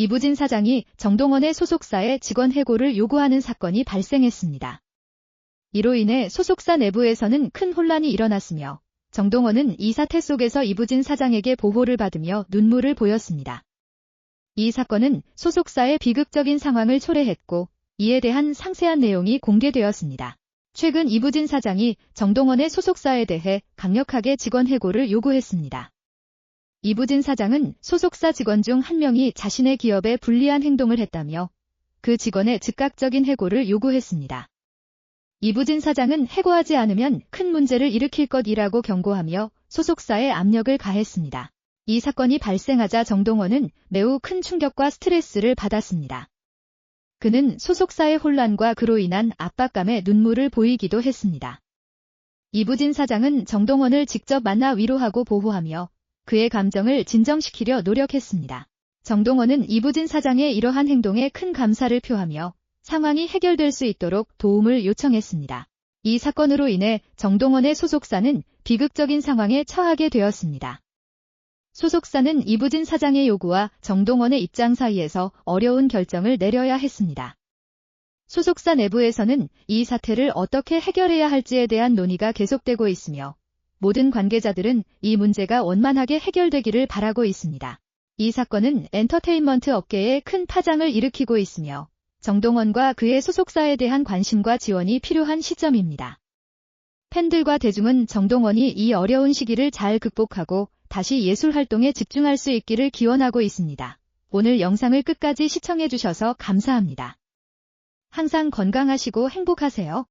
이부진 사장이 정동원의 소속사에 직원 해고를 요구하는 사건이 발생했습니다. 이로 인해 소속사 내부에서는 큰 혼란이 일어났으며 정동원은 이 사태 속에서 이부진 사장에게 보호를 받으며 눈물을 보였습니다. 이 사건은 소속사의 비극적인 상황을 초래했고 이에 대한 상세한 내용이 공개되었습니다. 최근 이부진 사장이 정동원의 소속사에 대해 강력하게 직원 해고를 요구했습니다. 이부진 사장은 소속사 직원 중 한 명이 자신의 기업에 불리한 행동을 했다며 그 직원의 즉각적인 해고를 요구했습니다. 이부진 사장은 해고하지 않으면 큰 문제를 일으킬 것이라고 경고하며 소속사에 압력을 가했습니다. 이 사건이 발생하자 정동원은 매우 큰 충격과 스트레스를 받았습니다. 그는 소속사의 혼란과 그로 인한 압박감에 눈물을 보이기도 했습니다. 이부진 사장은 정동원을 직접 만나 위로하고 보호하며 그의 감정을 진정시키려 노력했습니다. 정동원은 이부진 사장의 이러한 행동에 큰 감사를 표하며 상황이 해결될 수 있도록 도움을 요청했습니다. 이 사건으로 인해 정동원의 소속사는 비극적인 상황에 처하게 되었습니다. 소속사는 이부진 사장의 요구와 정동원의 입장 사이에서 어려운 결정을 내려야 했습니다. 소속사 내부에서는 이 사태를 어떻게 해결해야 할지에 대한 논의가 계속되고 있으며 모든 관계자들은 이 문제가 원만하게 해결되기를 바라고 있습니다. 이 사건은 엔터테인먼트 업계에 큰 파장을 일으키고 있으며 정동원과 그의 소속사에 대한 관심과 지원이 필요한 시점입니다. 팬들과 대중은 정동원이 이 어려운 시기를 잘 극복하고 다시 예술 활동에 집중할 수 있기를 기원하고 있습니다. 오늘 영상을 끝까지 시청해주셔서 감사합니다. 항상 건강하시고 행복하세요.